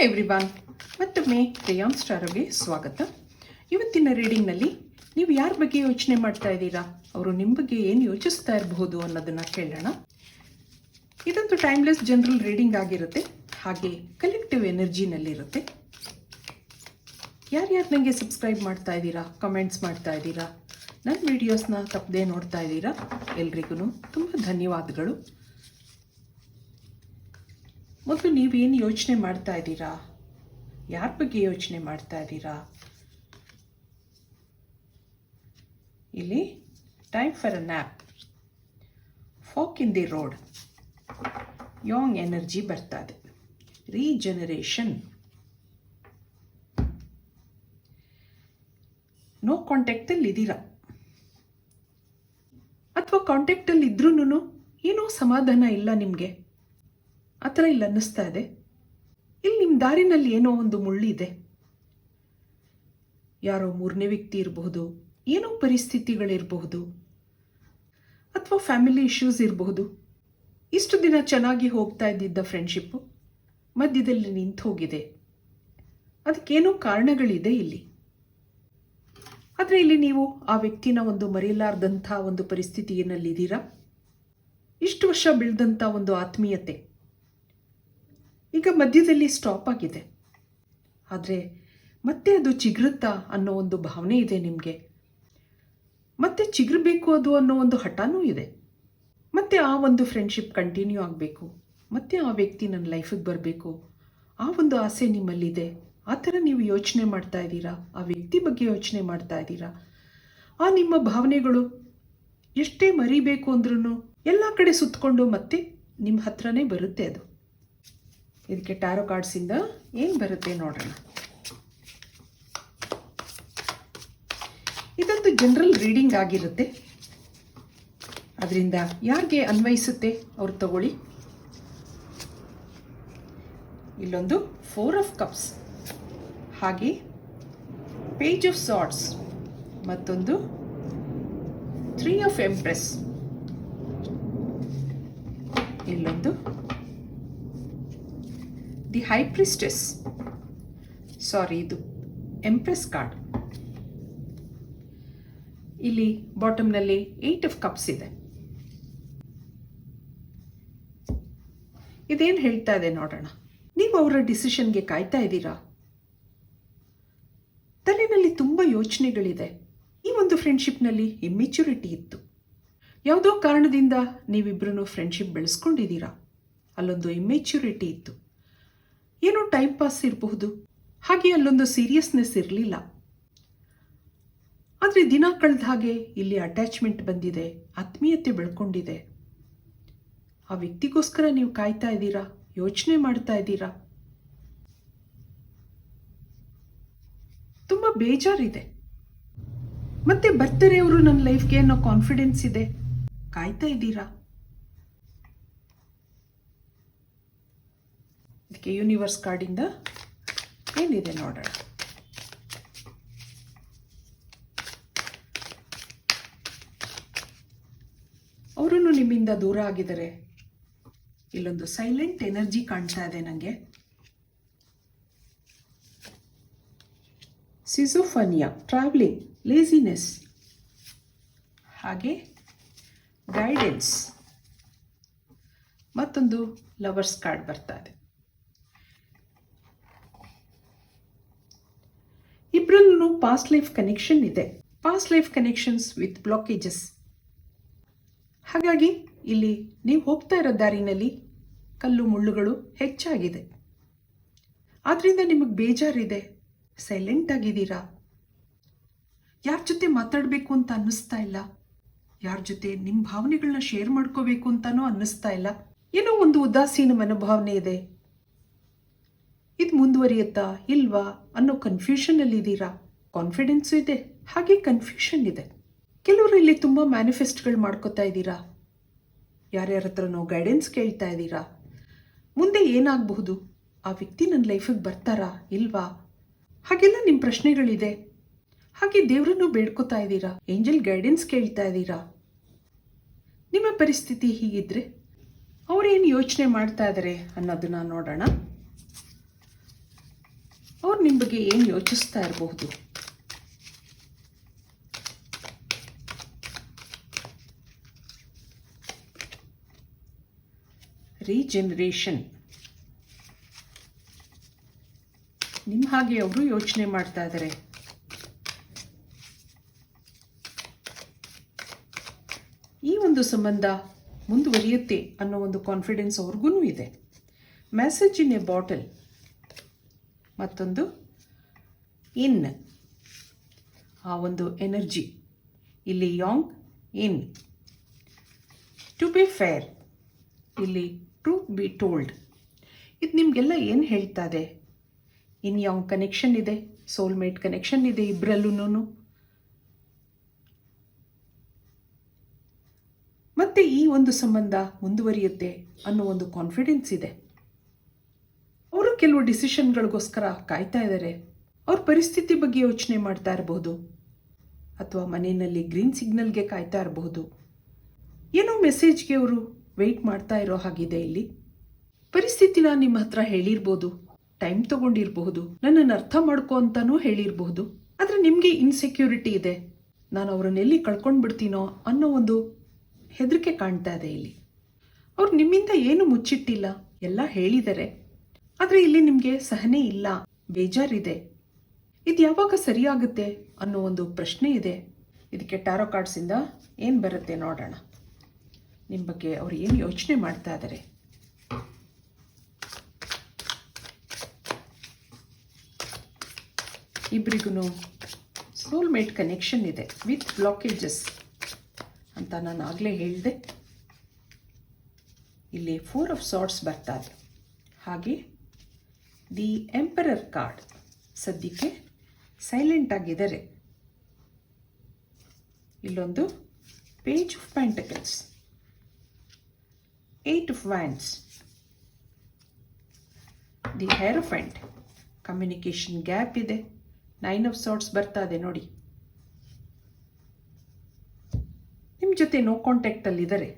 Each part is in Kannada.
ಹಾಯ್ ಎವ್ರಿವಾನ್ ಮತ್ತೊಮ್ಮೆ ಸ್ಟಾರ್ ಅವೆ ಸ್ವಾಗತ. ಇವತ್ತಿನ ರೀಡಿಂಗ್ನಲ್ಲಿ ನೀವು ಯಾರ ಬಗ್ಗೆ ಯೋಚನೆ ಮಾಡ್ತಾ ಇದ್ದೀರಾ? ಅವರು ನಿಮ್ಮ ಬಗ್ಗೆ ಏನು ಯೋಚಿಸ್ತಾ ಇರಬಹುದು ಅನ್ನೋದನ್ನು ಕೇಳೋಣ. ಇದೊಂದು ಟೈಮ್ಲೆಸ್ ಜನರಲ್ ರೀಡಿಂಗ್ ಆಗಿರುತ್ತೆ. ಹಾಗೆ ಕಲೆಕ್ಟಿವ್ ಎನರ್ಜಿನಲ್ಲಿರುತ್ತೆ ಯಾರ್ಯಾರು ನನಗೆ ಸಬ್ಸ್ಕ್ರೈಬ್ ಮಾಡ್ತಾ ಇದ್ದೀರಾ ಕಮೆಂಟ್ಸ್ ಮಾಡ್ತಾ ಇದ್ದೀರಾ ನನ್ನ ವೀಡಿಯೋಸ್ನ ತಪ್ಪದೇ ನೋಡ್ತಾ ಇದ್ದೀರಾ ಎಲ್ರಿಗೂ ತುಂಬ ಧನ್ಯವಾದಗಳು. ಮೊದಲು ನೀವೇನು ಯೋಚನೆ ಮಾಡ್ತಾ ಇದ್ದೀರಾ? ಯಾರ ಬಗ್ಗೆ ಯೋಚನೆ ಮಾಡ್ತಾ ಇದ್ದೀರಾ? ಇಲ್ಲಿ time for a nap fork in the road yang energy ಬರ್ತಾ ಇದೆ. ರೀಜನರೇಷನ್ ನೋ ಕಾಂಟ್ಯಾಕ್ಟಲ್ಲಿ ಇದ್ದೀರಾ? ಅಥವಾ ಕಾಂಟ್ಯಾಕ್ಟಲ್ಲಿ ಇದ್ರೂ ಏನೋ ಸಮಾಧಾನ ಇಲ್ಲ ನಿಮಗೆ? ಆ ಥರ ಇಲ್ಲಿ ಅನ್ನಿಸ್ತಾ ಇದೆ. ಇಲ್ಲಿ ನಿಮ್ಮ ದಾರಿನಲ್ಲಿ ಏನೋ ಒಂದು ಮುಳ್ಳಿದೆ ಯಾರೋ ಮೂರನೇ ವ್ಯಕ್ತಿ ಇರಬಹುದು, ಏನೋ ಪರಿಸ್ಥಿತಿಗಳಿರಬಹುದು, ಅಥವಾ ಫ್ಯಾಮಿಲಿ ಇಶ್ಯೂಸ್ ಇರಬಹುದು. ಇಷ್ಟು ದಿನ ಚೆನ್ನಾಗಿ ಹೋಗ್ತಾ ಇದ್ದಿದ್ದ ಫ್ರೆಂಡ್ಶಿಪ್ಪು ಮಧ್ಯದಲ್ಲಿ ನಿಂತು ಹೋಗಿದೆ. ಅದಕ್ಕೇನೋ ಕಾರಣಗಳಿದೆ ಇಲ್ಲಿ. ಆದರೆ ಇಲ್ಲಿ ನೀವು ಆ ವ್ಯಕ್ತಿನ ಒಂದು ಮರೆಯಲಾರ್ದಂಥ ಒಂದು ಪರಿಸ್ಥಿತಿಯಲ್ಲಿದ್ದೀರಾ? ಇಷ್ಟು ವರ್ಷ ಬೆಳೆದಂಥ ಒಂದು ಆತ್ಮೀಯತೆ. ಈಗ ಮಧ್ಯದಲ್ಲಿ ಸ್ಟಾಪ್ ಆಗಿದೆ. ಆದರೆ ಮತ್ತೆ ಅದು ಚಿಗುರುತ್ತಾ ಅನ್ನೋ ಒಂದು ಭಾವನೆ ಇದೆ ನಿಮಗೆ. ಮತ್ತೆ ಚಿಗುರಬೇಕು ಅದು ಅನ್ನೋ ಒಂದು ಹಠನೂ ಇದೆ. ಮತ್ತೆ ಆ ಒಂದು ಫ್ರೆಂಡ್ಶಿಪ್ ಕಂಟಿನ್ಯೂ ಆಗಬೇಕು. ಮತ್ತೆ ಆ ವ್ಯಕ್ತಿ ನನ್ನ ಲೈಫಿಗೆ ಬರಬೇಕು. ಆ ಒಂದು ಆಸೆ ನಿಮ್ಮಲ್ಲಿದೆ. ಆ ಥರ ನೀವು ಯೋಚನೆ ಮಾಡ್ತಾ ಇದ್ದೀರಾ? ಆ ವ್ಯಕ್ತಿ ಬಗ್ಗೆ ಯೋಚನೆ ಮಾಡ್ತಾ ಇದ್ದೀರಾ? ಆ ನಿಮ್ಮ ಭಾವನೆಗಳು ಎಷ್ಟೇ ಮರಿಬೇಕು ಅಂದ್ರೂ ಎಲ್ಲ ಕಡೆ ಸುತ್ತಕೊಂಡು ಮತ್ತೆ ನಿಮ್ಮ ಹತ್ರನೇ ಬರುತ್ತೆ ಅದು. ಇದಕ್ಕೆ ಟ್ಯಾರೋ ಕಾರ್ಡ್ಸಿಂದ ಏನು ಬರುತ್ತೆ ನೋಡೋಣ. ಇದೊಂದು ಜನರಲ್ ರೀಡಿಂಗ್ ಆಗಿರುತ್ತೆ. ಅದರಿಂದ ಯಾರಿಗೆ ಅನ್ವಯಿಸುತ್ತೆ ಅವ್ರು ತಗೊಳ್ಳಿ. ಇಲ್ಲೊಂದು ಫೋರ್ ಆಫ್ ಕಪ್ಸ್, ಹಾಗೆ ಪೇಜ್ ಆಫ್ ಸಾಟ್ಸ್ ಮತ್ತೊಂದು ತ್ರೀ ಆಫ್ ಎಂಪ್ರೆಸ್ ಇಲ್ಲೊಂದು ದಿ ಹೈ ಪ್ರಿಸ್ಟೆಸ್ ಸಾರಿ ಇದು ಎಂಪ್ರೆಸ್ ಕಾರ್ಡ್ ಇಲ್ಲಿ ಬಾಟಮ್ನಲ್ಲಿ ಏಟ್ ಆಫ್ ಕಪ್ಸ್ ಇದೆ. ಇದೇನು ಹೇಳ್ತಾ ಇದೆ ನೋಡೋಣ. ನೀವು ಅವರ ಡಿಸಿಷನ್ಗೆ ಕಾಯ್ತಾ ಇದ್ದೀರಾ? ತಲೆನಲ್ಲಿ ತುಂಬ ಯೋಚನೆಗಳಿದೆ. ಈ ಒಂದು ಫ್ರೆಂಡ್ಶಿಪ್ನಲ್ಲಿ ಇಮ್ಮೆಚ್ಯೂರಿಟಿ ಇತ್ತು. ಯಾವುದೋ ಕಾರಣದಿಂದ ನೀವಿಬ್ಬರೂ ಫ್ರೆಂಡ್ಶಿಪ್ ಬೆಳೆಸ್ಕೊಂಡಿದ್ದೀರಾ? ಅಲ್ಲೊಂದು ಇಮ್ಮೆಚ್ಯೂರಿಟಿ ಇತ್ತು. ಏನೋ ಟೈಮ್ ಪಾಸ್ ಇರಬಹುದು. ಹಾಗೆ ಅಲ್ಲೊಂದು ಸೀರಿಯಸ್ನೆಸ್ ಇರಲಿಲ್ಲ. ಆದರೆ ದಿನ ಕಳೆದ ಹಾಗೆ ಇಲ್ಲಿ ಅಟ್ಯಾಚ್ಮೆಂಟ್ ಬಂದಿದೆ, ಆತ್ಮೀಯತೆ ಬೆಳ್ಕೊಂಡಿದೆ. ಆ ವ್ಯಕ್ತಿಗೋಸ್ಕರ ನೀವು ಕಾಯ್ತಾ ಇದ್ದೀರಾ? ಯೋಚನೆ ಮಾಡ್ತಾ ಇದ್ದೀರಾ? ತುಂಬ ಬೇಜಾರಿದೆ. ಮತ್ತೆ ಬರ್ತಾರೆ ಅವರು ನನ್ನ ಲೈಫ್ಗೆ ಅನ್ನೋ ಕಾನ್ಫಿಡೆನ್ಸ್ ಇದೆ. ಕಾಯ್ತಾ ಇದ್ದೀರಾ? ಇದಕ್ಕೆ ಯೂನಿವರ್ಸ್ ಕಾರ್ಡಿಂದ ಏನಿದೆ ನೋಡೋಣ. ಅವರು ನಿಮ್ಮಿಂದ ದೂರ ಆಗಿದ್ದಾರೆ ಇಲ್ಲೊಂದು ಸೈಲೆಂಟ್ ಎನರ್ಜಿ ಕಾಣ್ತಾ ಇದೆ ನನಗೆ ಸಿಸೋಫನಿಯಾ ಟ್ರಾವೆಲಿಂಗ್ ಲೇಸಿನೆಸ್ ಹಾಗೆ ಗೈಡೆನ್ಸ್ ಮತ್ತೊಂದು ಲವರ್ಸ್ ಕಾರ್ಡ್ ಬರ್ತಾ ಇದೆ. ಪಾಸ್ಟ್ ಲೈಫ್ ಕನೆಕ್ಷನ್ ಇದೆ. Past life connections with blockages ಹಾಗಾಗಿ ಇಲ್ಲಿ ನೀವು ಹೋಗ್ತಾ ಇರೋ ದಾರಿನಲ್ಲಿ ಕಲ್ಲು ಮುಳ್ಳುಗಳು ಹೆಚ್ಚಾಗಿದೆ. ಆದ್ರಿಂದ ನಿಮಗೆ ಬೇಜಾರಿದೆ. ಸೈಲೆಂಟ್ ಆಗಿದ್ದೀರಾ? ಯಾರ ಜೊತೆ ಮಾತಾಡಬೇಕು ಅಂತ ಅನ್ನಿಸ್ತಾ ಇಲ್ಲ? ಯಾರ ಜೊತೆ ನಿಮ್ಮ ಭಾವನೆಗಳನ್ನ ಶೇರ್ ಮಾಡ್ಕೋಬೇಕು ಅಂತಾನೂ ಅನ್ನಿಸ್ತಾ ಇಲ್ಲ? ಏನೋ ಒಂದು ಉದಾಸೀನ ಮನೋಭಾವನೆ ಇದೆ. ಇದು ಮುಂದುವರಿಯುತ್ತಾ ಇಲ್ವಾ ಅನ್ನೋ ಕನ್ಫ್ಯೂಷನಲ್ಲಿ ಇದ್ದೀರಾ ಕಾನ್ಫಿಡೆನ್ಸು ಇದೆ, ಹಾಗೆ ಕನ್ಫ್ಯೂಷನ್ ಇದೆ. ಕೆಲವರು ಇಲ್ಲಿ ತುಂಬ ಮ್ಯಾನಿಫೆಸ್ಟ್ಗಳು ಮಾಡ್ಕೋತಾ ಇದ್ದೀರಾ? ಯಾರ್ಯಾರ ಹತ್ರನೋ ಗೈಡೆನ್ಸ್ ಕೇಳ್ತಾ ಇದ್ದೀರಾ? ಮುಂದೆ ಏನಾಗಬಹುದು? ಆ ವ್ಯಕ್ತಿ ನನ್ನ ಲೈಫಿಗೆ ಬರ್ತಾರಾ ಇಲ್ವಾ? ಹಾಗೆಲ್ಲ ನಿಮ್ಮ ಪ್ರಶ್ನೆಗಳಿದೆ. ಹಾಗೆ ದೇವರನ್ನು ಬೇಡ್ಕೋತಾ ಇದ್ದೀರಾ? ಏಂಜಲ್ ಗೈಡೆನ್ಸ್ ಕೇಳ್ತಾ ಇದ್ದೀರಾ? ನಿಮ್ಮ ಪರಿಸ್ಥಿತಿ ಹೀಗಿದ್ರೆ ಅವರೇನು ಯೋಚನೆ ಮಾಡ್ತಾ ಇದ್ದಾರೆ ಅನ್ನೋದನ್ನ ನೋಡೋಣ. ಅವ್ರು ನಿಮ್ಮ ಬಗ್ಗೆ ಏನು ಯೋಚಿಸ್ತಾ ಇರಬಹುದು? ರೀಜನರೇಷನ್ ನಿಮ್ಮ ಹಾಗೆ ಅವರು ಯೋಚನೆ ಮಾಡ್ತಾ ಇದ್ದಾರೆ ಈ ಒಂದು ಸಂಬಂಧ ಮುಂದುವರಿಯುತ್ತೆ ಅನ್ನೋ ಒಂದು ಕಾನ್ಫಿಡೆನ್ಸ್ ಅವ್ರಿಗೂ ಇದೆ. ಮೆಸೇಜ್ ಇನ್ ಎ ಬಾಟಲ್ ಮತ್ತೊಂದು ಇನ್ ಆ ಒಂದು ಎನರ್ಜಿ ಇಲ್ಲಿ yang in to be fair ಇಲ್ಲಿ ಟ್ರೂತ್ ಬಿ ಟೋಲ್ಡ್ ಇದು ನಿಮಗೆಲ್ಲ ಏನು ಹೇಳ್ತಾ ಇದೆ ಇನ್ನು ಯಾವ ಕನೆಕ್ಷನ್ ಇದೆ? ಸೋಲ್ಮೇಟ್ ಕನೆಕ್ಷನ್ ಇದೆ ಇಬ್ಬರಲ್ಲೂ ಮತ್ತೆ ಈ ಒಂದು ಸಂಬಂಧ ಮುಂದುವರಿಯುತ್ತೆ ಅನ್ನೋ ಒಂದು ಕಾನ್ಫಿಡೆನ್ಸ್ ಇದೆ. ಅವರು ಕೆಲವು ಡಿಸಿಷನ್ಗಳಿಗೋಸ್ಕರ ಕಾಯ್ತಾ ಇದ್ದಾರೆ ಅವ್ರ ಪರಿಸ್ಥಿತಿ ಬಗ್ಗೆ ಯೋಚನೆ ಮಾಡ್ತಾ ಇರಬಹುದು ಅಥವಾ ಮನೆಯಲ್ಲಿ ಗ್ರೀನ್ ಸಿಗ್ನಲ್ಗೆ ಕಾಯ್ತಾ ಇರಬಹುದು ಏನೋ ಮೆಸೇಜ್ಗೆ ಅವರು ವೆಯ್ಟ್ ಮಾಡ್ತಾ ಇರೋ ಹಾಗಿದೆ ಇಲ್ಲಿ. ಪರಿಸ್ಥಿತಿನ ನಿಮ್ಮ ಹತ್ರ ಹೇಳಿರ್ಬೋದು ಟೈಮ್ ತಗೊಂಡಿರಬಹುದು, ನನ್ನನ್ನು ಅರ್ಥ ಮಾಡ್ಕೊ ಅಂತಾನೂ ಹೇಳಿರಬಹುದು ಆದರೆ ನಿಮಗೆ ಇನ್ಸೆಕ್ಯೂರಿಟಿ ಇದೆ. ನಾನು ಅವರನ್ನ ಎಲ್ಲಿ ಕಳ್ಕೊಂಡು ಬಿಡ್ತೀನೋ ಅನ್ನೋ ಒಂದು ಹೆದರಿಕೆ ಕಾಣ್ತಾ ಇದೆ ಇಲ್ಲಿ. ಅವ್ರು ನಿಮ್ಮಿಂದ ಏನು ಮುಚ್ಚಿಟ್ಟಿಲ್ಲ, ಎಲ್ಲ ಹೇಳಿದ್ದಾರೆ ಆದರೆ ಇಲ್ಲಿ ನಿಮಗೆ ಸಹನೆ ಇಲ್ಲ, ಬೇಜಾರಿದೆ. ಇದು ಯಾವಾಗ ಸರಿಯಾಗುತ್ತೆ ಅನ್ನೋ ಒಂದು ಪ್ರಶ್ನೆ ಇದೆ. ಇದಕ್ಕೆ ಟ್ಯಾರೋ ಕಾರ್ಡ್ಸಿಂದ ಏನು ಬರುತ್ತೆ ನೋಡೋಣ. ನಿಮ್ಮ ಬಗ್ಗೆ ಅವ್ರು ಏನು ಯೋಚನೆ ಮಾಡ್ತಾ ಇದ್ದಾರೆ ಇಬ್ಬರಿಗೂ ಸೋಲ್ಮೇಟ್ ಕನೆಕ್ಷನ್ ಇದೆ ವಿತ್ ಬ್ಲಾಕೇಜಸ್ ಅಂತ ನಾನು ಆಗಲೇ ಹೇಳಿದೆ. ಇಲ್ಲಿ ಫೋರ್ ಆಫ್ ಸಾರ್ಟ್ಸ್ ಬರ್ತಾ ಇದೆ. ಹಾಗೆ ದಿ ಎಂಪರರ್ ಕಾರ್ಡ್ ಸದ್ಯಕ್ಕೆ ಸೈಲೆಂಟ್ ಆಗಿದ್ದಾರೆ ಇಲ್ಲೊಂದು page of pentacles eight of wands the hierophant communication gap ಇದೆ. ನೈನ್ ಆಫ್ ಸಾರ್ಟ್ಸ್ ಬರ್ತಾ ಇದೆ ನೋಡಿ. ನಿಮ್ಮ ಜೊತೆ ನೋ ಕಾಂಟ್ಯಾಕ್ಟಲ್ಲಿದ್ದಾರೆ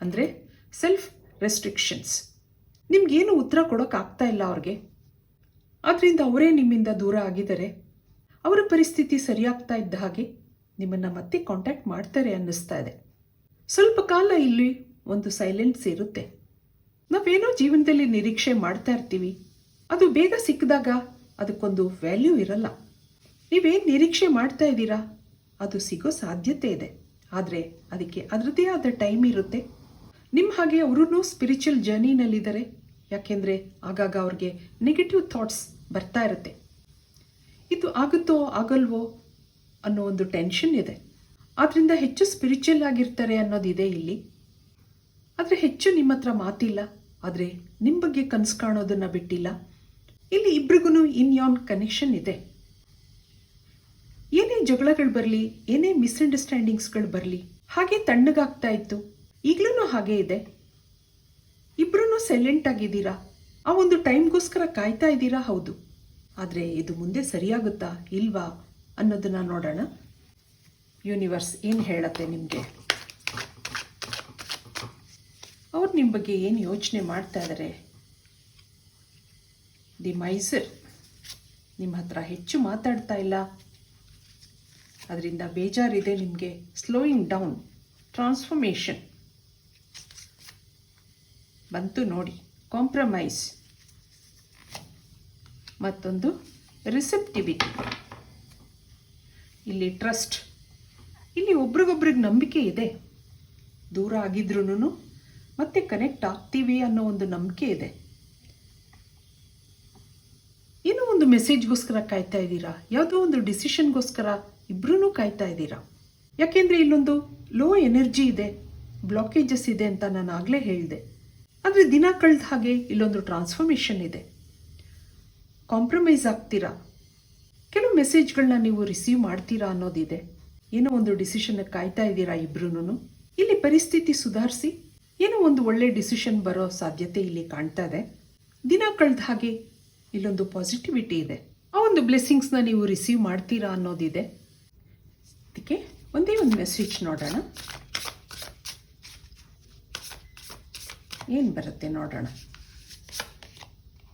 ಅಂದರೆ ಸೆಲ್ಫ್ ರೆಸ್ಟ್ರಿಕ್ಷನ್ಸ್ ನಿಮ್ಗೇನು ಉತ್ತರ ಕೊಡೋಕ್ಕಾಗ್ತಾ ಇಲ್ಲ ಅವ್ರಿಗೆ. ಆದ್ದರಿಂದ ಅವರೇ ನಿಮ್ಮಿಂದ ದೂರ ಆಗಿದ್ದಾರೆ. ಅವರ ಪರಿಸ್ಥಿತಿ ಸರಿಯಾಗ್ತಾ ಇದ್ದ ಹಾಗೆ ನಿಮ್ಮನ್ನು ಮತ್ತೆ ಕಾಂಟ್ಯಾಕ್ಟ್ ಮಾಡ್ತಾರೆ ಅನ್ನಿಸ್ತಾ ಇದೆ. ಸ್ವಲ್ಪ ಕಾಲ ಇಲ್ಲಿ ಒಂದು ಸೈಲೆನ್ಸ್ ಇರುತ್ತೆ. ನಾವೇನೋ ಜೀವನದಲ್ಲಿ ನಿರೀಕ್ಷೆ ಮಾಡ್ತಾ ಇರ್ತೀವಿ. ಅದು ಬೇಗ ಸಿಕ್ಕಿದಾಗ ಅದಕ್ಕೊಂದು ವ್ಯಾಲ್ಯೂ ಇರಲ್ಲ. ನೀವೇನು ನಿರೀಕ್ಷೆ ಮಾಡ್ತಾ ಇದ್ದೀರಾ? ಅದು ಸಿಗೋ ಸಾಧ್ಯತೆ ಇದೆ. ಆದರೆ ಅದಕ್ಕೆ ಅದರದೇ ಆದ ಟೈಮ್ ಇರುತ್ತೆ. ನಿಮ್ಮ ಹಾಗೆ ಅವರೂ ಸ್ಪಿರಿಚುವಲ್ ಜರ್ನಿನಲ್ಲಿದ್ದಾರೆ ಯಾಕೆಂದರೆ ಆಗಾಗ ಅವ್ರಿಗೆ ನೆಗೆಟಿವ್ ಥಾಟ್ಸ್ ಬರ್ತಾ ಇರುತ್ತೆ. ಇದು ಆಗುತ್ತೋ ಆಗಲ್ವೋ ಅನ್ನೋ ಒಂದು ಟೆನ್ಷನ್ ಇದೆ. ಆದ್ದರಿಂದ ಹೆಚ್ಚು ಸ್ಪಿರಿಚುವಲ್ ಆಗಿರ್ತಾರೆ ಅನ್ನೋದಿದೆ ಇಲ್ಲಿ. ಆದರೆ ಹೆಚ್ಚು ನಿಮ್ಮ ಹತ್ರ ಮಾತಿಲ್ಲ. ಆದರೆ ನಿಮ್ಮ ಬಗ್ಗೆ ಕನಸು ಕಾಣೋದನ್ನು ಬಿಟ್ಟಿಲ್ಲ. ಇಲ್ಲಿ ಇಬ್ರಿಗೂ ಇನ್ ಯಾನ್ ಕನೆಕ್ಷನ್ ಇದೆ. ಏನೇ ಜಗಳಗಳು ಬರಲಿ, ಏನೇ ಮಿಸ್ಅಂಡರ್ಸ್ಟ್ಯಾಂಡಿಂಗ್ಸ್ಗಳು ಬರಲಿ, ಹಾಗೆ ತಣ್ಣಗಾಗ್ತಾ ಇತ್ತು. ಈಗಲೂ ಹಾಗೆ ಇದೆ. ಇಬ್ಬರೂ ಸೈಲೆಂಟ್ ಆಗಿದ್ದೀರಾ? ಆ ಒಂದು ಟೈಮ್ಗೋಸ್ಕರ ಕಾಯ್ತಾ ಇದ್ದೀರಾ? ಹೌದು. ಆದರೆ ಇದು ಮುಂದೆ ಸರಿಯಾಗುತ್ತಾ ಇಲ್ವಾ ಅನ್ನೋದನ್ನ ನೋಡೋಣ. ಯೂನಿವರ್ಸ್ ಏನು ಹೇಳತ್ತೆ ನಿಮಗೆ? ಅವ್ರು ನಿಮ್ಮ ಬಗ್ಗೆ ಏನು ಯೋಚನೆ ಮಾಡ್ತಾ ಇದ್ದಾರೆ ದಿ ಮೈಸರ್ ನಿಮ್ಮ ಹತ್ರ ಹೆಚ್ಚು ಮಾತಾಡ್ತಾ ಇಲ್ಲ. ಅದರಿಂದ ಬೇಜಾರಿದೆ ನಿಮಗೆ. ಸ್ಲೋಯಿಂಗ್ ಡೌನ್ ಟ್ರಾನ್ಸ್ಫರ್ಮೇಷನ್ ಬಂತು ನೋಡಿ ಕಾಂಪ್ರಮೈಸ್ ಮತ್ತೊಂದು ರಿಸೆಪ್ಟಿವಿಟಿ ಇಲ್ಲಿ ಟ್ರಸ್ಟ್ ಇಲ್ಲಿ ಒಬ್ರಿಗೊಬ್ರಿಗೆ ನಂಬಿಕೆ ಇದೆ. ದೂರ ಆಗಿದ್ರೂ ಮತ್ತೆ ಕನೆಕ್ಟ್ ಆಗ್ತೀವಿ ಅನ್ನೋ ಒಂದು ನಂಬಿಕೆ ಇದೆ. ಏನೋ ಒಂದು ಮೆಸೇಜ್ಗೋಸ್ಕರ ಕಾಯ್ತಾ ಇದ್ದೀರಾ? ಯಾವುದೋ ಒಂದು ಡಿಸಿಷನ್ಗೋಸ್ಕರ ಇಬ್ಬರೂ ಕಾಯ್ತಾ ಇದ್ದೀರಾ? ಯಾಕೆಂದರೆ ಇಲ್ಲೊಂದು ಲೋ ಎನರ್ಜಿ ಇದೆ ಬ್ಲಾಕೇಜಸ್ ಇದೆ ಅಂತ ನಾನು ಆಗಲೇ ಹೇಳಿದೆ. ಆದರೆ ದಿನ ಕಳೆದ ಹಾಗೆ ಇಲ್ಲೊಂದು ಟ್ರಾನ್ಸ್ಫಾರ್ಮೇಷನ್ ಇದೆ. ಕಾಂಪ್ರಮೈಸ್ ಆಗ್ತೀರಾ? ಕೆಲವು ಮೆಸೇಜ್ಗಳನ್ನ ನೀವು ರಿಸೀವ್ ಮಾಡ್ತೀರಾ ಅನ್ನೋದಿದೆ. ಏನೋ ಒಂದು ಡಿಸಿಷನ್ ಕಾಯ್ತಾ ಇದ್ದೀರಾ ಇಬ್ರು ಇಲ್ಲಿ ಪರಿಸ್ಥಿತಿ ಸುಧಾರಿಸಿ. ಏನೋ ಒಂದು ಒಳ್ಳೆ ಡಿಸಿಷನ್ ಬರೋ ಸಾಧ್ಯತೆ ಇಲ್ಲಿ ಕಾಣ್ತಾ ಇದೆ. ದಿನ ಕಳೆದ ಹಾಗೆ ಇಲ್ಲೊಂದು ಪಾಸಿಟಿವಿಟಿ ಇದೆ. ಆ ಒಂದು ಬ್ಲೆಸ್ಸಿಂಗ್ಸ್ನ ನೀವು ರಿಸೀವ್ ಮಾಡ್ತೀರಾ ಅನ್ನೋದಿದೆ. ಅದಕ್ಕೆ ಒಂದೇ ಒಂದು ಮೆಸೇಜ್ ನೋಡೋಣ. ಏನು ಬರುತ್ತೆ ನೋಡೋಣ.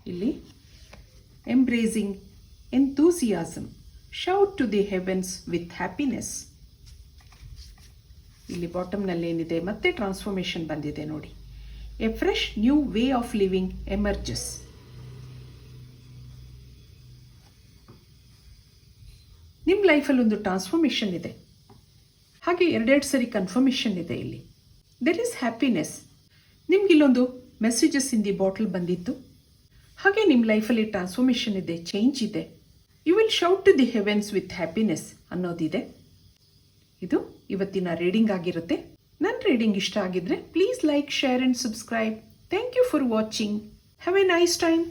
ಇಲ್ಲಿ embracing enthusiasm shout to the heavens with happiness ಇಲ್ಲಿ ಬಾಟಮ್ನಲ್ಲಿ ಏನಿದೆ? ಮತ್ತೆ ಟ್ರಾನ್ಸ್ಫಾರ್ಮೇಷನ್ ಬಂದಿದೆ ನೋಡಿ. A fresh new way of living emerges ನಿಮ್ಮ ಲೈಫಲ್ಲಿ ಒಂದು ಟ್ರಾನ್ಸ್ಫಾರ್ಮೇಷನ್ ಇದೆ. ಹಾಗೆ ಎರಡೆರಡು ಸರಿ ಕನ್ಫರ್ಮೇಷನ್ ಇದೆ ಇಲ್ಲಿ. ದೆರ್ ಈಸ್ ಹ್ಯಾಪಿನೆಸ್ ನಿಮ್ಗೆ ಇಲ್ಲೊಂದು ಮೆಸೇಜಸ್ ಇನ್ ದಿ ಬಾಟಲ್ ಬಂದಿತ್ತು. ಹಾಗೆ ನಿಮ್ಮ ಲೈಫಲ್ಲಿ ಟ್ರಾನ್ಸ್ಫಾರ್ಮೇಷನ್ ಇದೆ ಚೇಂಜ್ ಇದೆ. You will shout to the heavens with happiness ಅನ್ನೋದಿದೆ. ಇದು ಇವತ್ತಿನ ರೀಡಿಂಗ್ ಆಗಿರುತ್ತೆ. ನನ್ನ ರೀಡಿಂಗ್ ಇಷ್ಟ ಆಗಿದ್ರೆ please like, share and subscribe. Thank you for watching. Have a nice time.